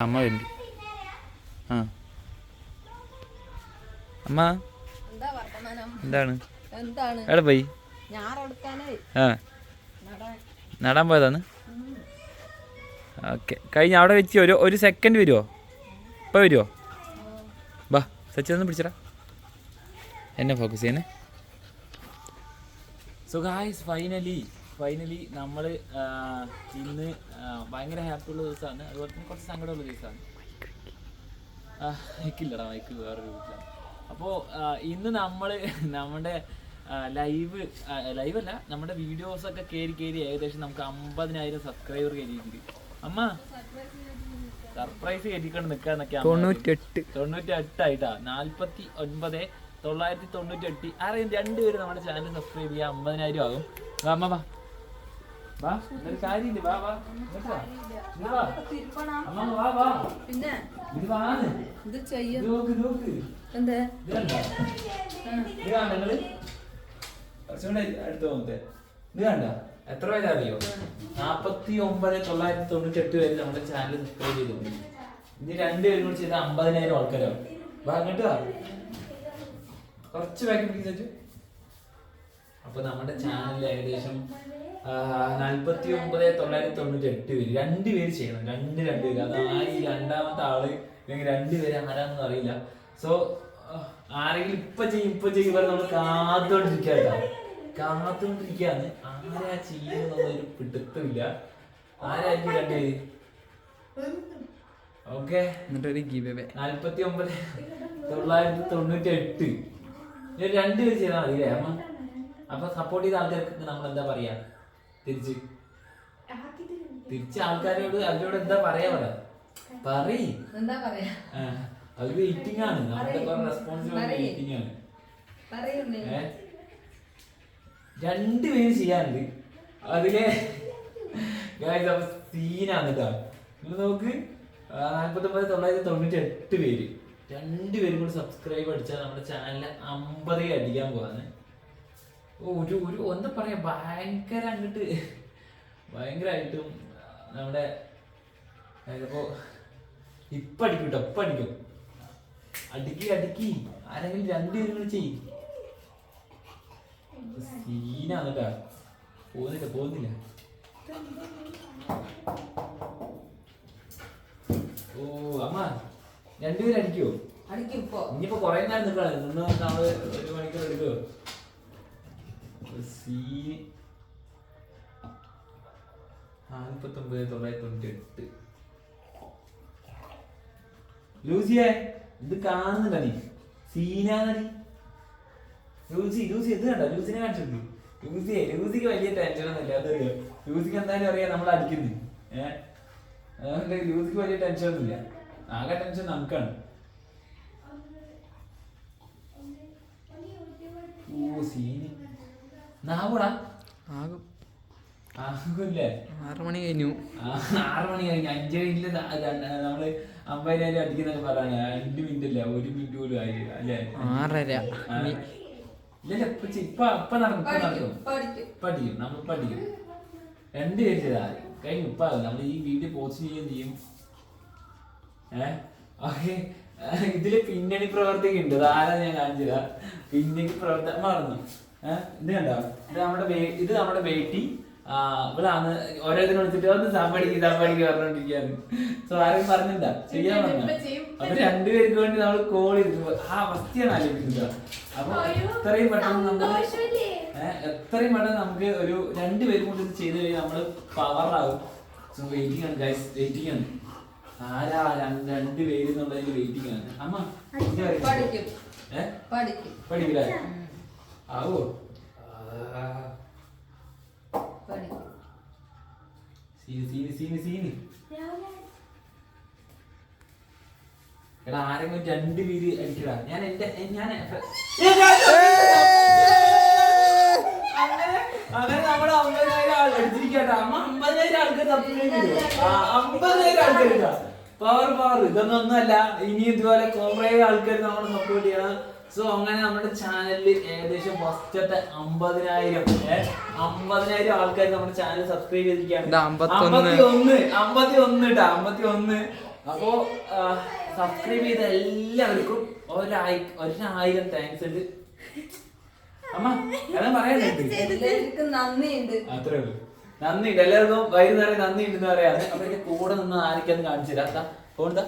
അമ്മ വരുന്നു ആ. അമ്മ. എന്താണ്? എന്താണ്? എവിടെ പോയി? ആ. നടാൻ. നടാൻ പോയതാണ്? ഓക്കെ. കഴിഞ്ഞ അവിടെ വെച്ച് ഒരു ഒരു സെക്കൻഡ് വരുമോ ഇപ്പം വരുമോ ബാ സച്ചിതൊന്ന് പിടിച്ചടാ. എന്നെ ഫോക്കസ് ചെയ്യണേ. സോ ഗായ്സ് ഫൈനലി ഫൈനലി നമ്മൾ ഇന്ന് ഭയങ്കര ഹാപ്പി ഉള്ള ദിവസമാണ്. അതുപോലെ തന്നെ കുറച്ച് സങ്കടമുള്ള ദിവസമാണ്. മൈക്കില്ലടാ മൈക്ക് വേറൊരു വീട്ടിലാണ് അപ്പോൾ ഇന്ന് നമ്മൾ നമ്മുടെ ലൈവ് ലൈവ് അല്ല നമ്മുടെ വീഡിയോസ് ഒക്കെ കയറി കയറി ഏകദേശം നമുക്ക് അമ്പതിനായിരം സബ്സ്ക്രൈബർ കയറിയിട്ടുണ്ട് അമ്മ സർപ്രൈസ് കയറ്റിക്കൊണ്ട് നിൽക്കാന്നൊക്കെ തൊണ്ണൂറ്റെട്ട് തൊണ്ണൂറ്റി എട്ടായിട്ടാ നാല്പത്തി ഒൻപത് തൊള്ളായിരത്തി തൊണ്ണൂറ്റി എട്ട് ആരെയും രണ്ടുപേരും നമ്മുടെ ചാനൽ സബ്സ്ക്രൈബ് ചെയ്യാൻ അമ്പതിനായിരം ആകും. അമ്മ വാ വാ കാര്യമില്ല വാ അമ്മ വാ. വാ. പിന്നെ? ഇത് വാന്ന് ഇത് ചെയ്യും. ഇത് നോക്ക് നോക്ക്. എന്ത്? ഇത് കണ്ടോ? ഇത് കണ്ടോ നിങ്ങൾ? കുറച്ചുകൂടെ അടുത്ത് നോക്കട്ടെ ഇത് കണ്ട? എത്ര പേര് അറിയോ? നാപ്പത്തി ഒമ്പത് തൊള്ളായിരത്തി തൊണ്ണൂറ്റി എട്ട് പേര് നമ്മുടെ ചാനൽ സബ്സ്ക്രൈബ് ചെയ്തിട്ടുണ്ട്. ഇനി രണ്ടുപേരും കൂടി ചെയ്ത അമ്പതിനായിരം ആൾക്കാരാവും. വാ അങ്ങോട്ട് വാ. കുറച്ച് ബാക്കി പിടിച്ചു അപ്പൊ നമ്മുടെ ചാനലിൽ ഏകദേശം നാൽപ്പത്തി ഒമ്പത് തൊള്ളായിരത്തി തൊണ്ണൂറ്റി എട്ട് പേര്. രണ്ട് പേര് ചെയ്യണം. രണ്ട് രണ്ട് പേര്. അത് ആ ഈ രണ്ടാമത്തെ ആൾ അല്ലെങ്കിൽ രണ്ടുപേര് ആരാന്നൊന്നും അറിയില്ല. സോ ആരെങ്കിലും ഇപ്പൊ ചെയ്യും ഇപ്പൊ ചെയ്യും നമ്മൾ കാത്തോണ്ടിരിക്കാ കാത്തോണ്ടിരിക്കാന്ന് ആരാ ചെയ്യുന്നൊരു പിടുത്തമില്ല. ആരായിരിക്കും രണ്ടുപേര് ഓക്കെ എന്നിട്ടൊരു ഗീവ് നാൽപ്പത്തി ഒമ്പത് തൊള്ളായിരത്തി തൊണ്ണൂറ്റി എട്ട് രണ്ടുപേര് ചെയ്താൽ മതി അല്ലേ അമ്മ? അപ്പൊ സപ്പോർട്ട് ചെയ്ത ആൾക്കാർക്ക് നമ്മൾ എന്താ പറയാ? തിരിച്ച് തിരിച്ച് ആൾക്കാരോട് അവരോട് എന്താ പറയാ പറ പറയ്. എന്താ പറയാ? അത് വെയിറ്റിംഗ് ആണ്. നമ്മുടെ റെസ്പോൺസിബിൾ വെയിറ്റിംഗ് ആണ്? രണ്ടുപേര് ചെയ്യാനുണ്ട്. അതിലെ സീനാണ് കേട്ടോ നിങ്ങൾ നോക്ക്. നാൽപ്പത്തൊമ്പത് തൊള്ളായിരത്തി തൊണ്ണൂറ്റി എട്ട് പേര് രണ്ടുപേരും കൂടി സബ്സ്ക്രൈബ് അടിച്ചാൽ നമ്മുടെ ചാനലിൽ അമ്പതേ അടിക്കാൻ ഓ, ഒരു ഒരു എന്താ പറയാ. ഭയങ്കര അങ്ങോട്ട് ഭയങ്കരമായിട്ടും നമ്മുടെ അപ്പോ ഇപ്പൊ അടിക്കും കേട്ടോ ഇപ്പൊ അടിക്കും. അടുക്കി അടുക്കി. ആരെങ്കിലും രണ്ടുപേരും ചെയ്യും. സീനാണ് കേട്ടാ പോകുന്നില്ല പോകുന്നില്ല ഓ അമ്മ രണ്ടുപേരും അടിക്കോ അടിക്കും ഇപ്പൊ. ഇനിയിപ്പോ കൊറേ നേരം നിൽക്കണം. നിന്ന് നമ്മൾ ഒരു മണിക്കൂർ എടുക്കുവോ? സീൻ നാൽപ്പത്തൊമ്പത് തൊള്ളായിരത്തി തൊണ്ണൂറ്റി എട്ട് ലൂസിയെ ഇത് കാണുന്നുണ്ട നീ? സീനാണി ലൂസി ലൂസി ഇത് കണ്ട? ലൂസിനെ കാണിച്ചിട്ടുണ്ട്. ലൂസിയെ ലൂസിക്ക് വലിയ ടെൻഷൻ ഒന്നുമില്ല. അതറിയോ ലൂസിക്ക് എന്തായാലും അറിയാം നമ്മൾ അടിക്കുന്നു. ഏഹ് അതുകൊണ്ട് ലൂസിക്ക് വലിയ ടെൻഷൻ ഒന്നുമില്ല. ആകെ ടെൻഷൻ നമുക്കാണ്. ഓ സീന്. ആകും. ആറ് മണി കഴിഞ്ഞു. ആറ് മണി കഴിഞ്ഞു. അഞ്ച് മിനിറ്റ് നമ്മൾ അമ്പതിനായിരം അടിക്കുന്നൊക്കെ പറയാൻ രണ്ട് മിനിറ്റ് അല്ല ഒരു മിനിറ്റ് പോലും ആയില്ല അല്ലേ? ആറര. ഇല്ലല്ല ഇപ്പൊ ഇപ്പൊ നടക്കും ഇപ്പൊ പഠിക്കും നടക്കും. അടിക്കും നമ്മൾ പഠിക്കും. രണ്ട് പേര് കഴിഞ്ഞു ഇപ്പൊ നമ്മൾ ഈ വീഡിയോ പോസ്റ്റ് ചെയ്യുകയും ചെയ്യും. ഏഹ് ഓക്കെ. ഇതിൽ പിന്നണി പ്രവർത്തക ഉണ്ട് ആരാ ഞാൻ കാണിച്ചതാ? പിന്നണി പ്രവർത്തനം മറന്നു. ഇത് കണ്ടോ? ഇത് നമ്മുടെ ഇത് നമ്മുടെ ബേട്ടി ഇവളാണ് ഓരോരുത്തരും വിളിച്ചിട്ട് ഒന്ന് സാമ്പടിക്ക് സാമ്പടിക്ക് പറഞ്ഞോണ്ടിരിക്കാണ്. സോ ആരും പറഞ്ഞില്ല ചെയ്യാൻ പറഞ്ഞു? അപ്പൊ രണ്ടുപേർക്ക് വേണ്ടി നമ്മൾ കോൾ ചെയ്തു. ആ അവസ്ഥയാണ് ആലോചിക്കുന്നത്. അപ്പൊ എത്രയും പെട്ടെന്ന് നമ്മൾ എത്രയും പെട്ടെന്ന് നമുക്ക് ഒരു രണ്ടുപേരും കൂടി ഇത് ചെയ്ത് കഴിഞ്ഞാൽ നമ്മൾ പവറാകും സോ വെയിറ്റിംഗ് ആണ് ഗൈസ് വെയിറ്റിംഗ് ആണ്. ആരാ രണ്ട് രണ്ട് പേര് വെയിറ്റിംഗ് ആണ്. അമ്മ പഠിക്കും. പഠിക്കില്ലേ ആവോ? Scene scene scene scene. എടാ ആരെങ്കിലും രണ്ട് പേര് അടിക്കടാ. ഞാൻ എന്റെ ഞാൻ അങ്ങനെ നമ്മുടെ അമ്പതിനായിരം ആൾ അടിച്ചിരിക്കട്ടെ അമ്മ അമ്പതിനായിരം ആൾക്കാർ സബ്സ്ക്രൈബ് ആ, അമ്പതിനായിരം ആൾക്കാർ പവർ പവർ ഇതൊന്നും ഒന്നുമല്ല. ഇനി ഇതുപോലെ കുറേ ആൾക്കാർ നമ്മൾ സപ്പോർട്ട് ചെയ്യണം. സോ അങ്ങനെ നമ്മുടെ ചാനലിൽ ഏകദേശം ഫസ്റ്റത്തെ അമ്പതിനായിരം അമ്പതിനായിരം ആൾക്കാർ നമ്മുടെ ചാനൽ സബ്സ്ക്രൈബ് ചെയ്തിരിക്കുകയാണ്. അമ്പത്തി ഒന്ന് അമ്പത്തി ഒന്ന് കേട്ടോ അമ്പത്തി ഒന്ന് അപ്പോ സബ്സ്ക്രൈബ് ചെയ്ത എല്ലാവർക്കും ഒരായി ഒരായിരം താങ്ക്സ് ഉണ്ട്. അമ്മ ഞാൻ പറയാനുണ്ട്. എല്ലാവർക്കും നന്ദിയുണ്ട്. അത്രേ ഉള്ളൂ. നന്ദിയുണ്ട്. എല്ലാവർക്കും വൈകുന്നേരം നന്ദിയുണ്ടെന്ന് പറയാതെ അപ്പൊ എന്റെ കൂടെ നിന്ന് ആരൊക്കെ കാണിച്ചു തരാം. അതാ പോണ്ട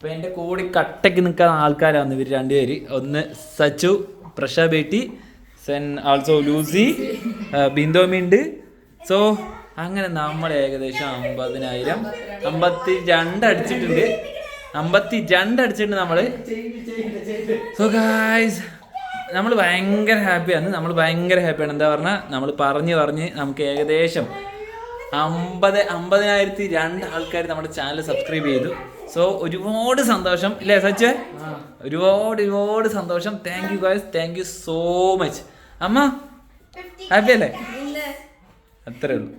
അപ്പൊ എന്റെ കൂടി കട്ടക്ക് നിൽക്കുന്ന ആൾക്കാരാണ് ഇവർ രണ്ടുപേര്. ഒന്ന് സച്ചു പ്രഷ ബേട്ടി സെൻ ആൾസോ ലൂസി ബിന്ദോമിണ്ട് സോ അങ്ങനെ നമ്മൾ ഏകദേശം അമ്പതിനായിരം. അമ്പത്തി രണ്ട് അടിച്ചിട്ടുണ്ട്. അമ്പത്തി രണ്ട് അടിച്ചിട്ടുണ്ട് നമ്മൾ. സോ ഗായ്സ് നമ്മൾ ഭയങ്കര ഹാപ്പിയാണ് നമ്മൾ ഭയങ്കര ഹാപ്പിയാണ് എന്താ പറഞ്ഞാൽ നമ്മൾ പറഞ്ഞ് പറഞ്ഞ് നമുക്ക് ഏകദേശം അമ്പത് അമ്പതിനായിരത്തി രണ്ട് ആൾക്കാർ നമ്മുടെ ചാനൽ സബ്സ്ക്രൈബ് ചെയ്തു. സോ ഒരുപാട് സന്തോഷം. ഇല്ലേ സച്ച്? ഒരുപാട് ഒരുപാട് സന്തോഷം. Thank you guys thank you so much അമ്മ ഹാപ്പി അല്ലേ? അത്രേ ഉള്ളൂ.